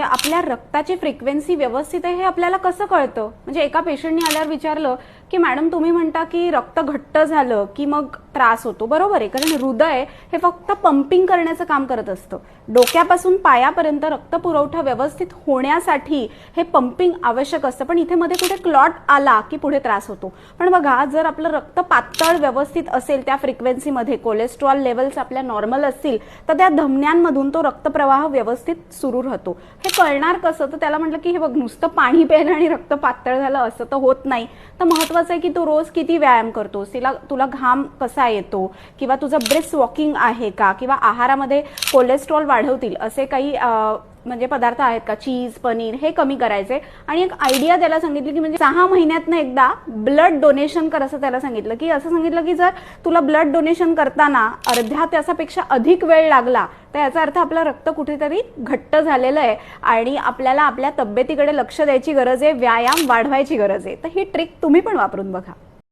म्हणजे आपल्या रक्ताची फ्रिक्वेन्सी व्यवस्थित आहे हे आपल्याला कसं कळतं? म्हणजे एका पेशंटने आल्यावर विचारलं की मॅडम तुम्ही म्हणता की रक्त घट्ट झालं की मग त्रास होतो. बरोबर आहे. कारण हृदय हे फक्त पंपिंग करण्याचं काम करत असतं. डोक्यापासून पायापर्यंत रक्त पुरवठा व्यवस्थित होण्यासाठी हे पंपिंग आवश्यक असतं. पण इथे मध्ये कुठे क्लॉट आला की पुढे त्रास होतो. पण बघा जर आपलं रक्त पातळ व्यवस्थित असेल त्या फ्रिक्वेन्सीमध्ये कोलेस्ट्रॉल लेवल्स आपल्या नॉर्मल असतील तर त्या धमन्यांमधून तो रक्तप्रवाह व्यवस्थित सुरू राहतो. हे कळणार कसं? तर त्याला म्हटलं की हे बघ नुसतं पाणी प्यायलं आणि रक्त पातळ झालं असं तर होत नाही. तर महत्वाचं आहे की तू रोज किती व्यायाम करतोस? तिला तुला घाम कसा येतो? किंवा तुझं ब्रिस्क वॉकिंग आहे का? किंवा आहारामध्ये कोलेस्ट्रॉल वाढवतील असे काही म्हणजे पदार्थ आहेत का? चीज पनीर हे कमी करायचे. आणि एक आयडिया त्याला सांगितली की म्हणजे सहा महिन्यातनं एकदा ब्लड डोनेशन कर असं त्याला सांगितलं. की असं सांगितलं की जर तुला ब्लड डोनेशन करताना अर्ध्या तासापेक्षा अधिक वेळ लागला तर याचा अर्थ आपलं रक्त कुठेतरी घट्ट झालेलं आहे आणि आपल्याला आपल्या तब्येतीकडे लक्ष द्यायची गरज आहे व्यायाम वाढवायची गरज आहे. तर ही ट्रिक तुम्ही पण वापरून बघा.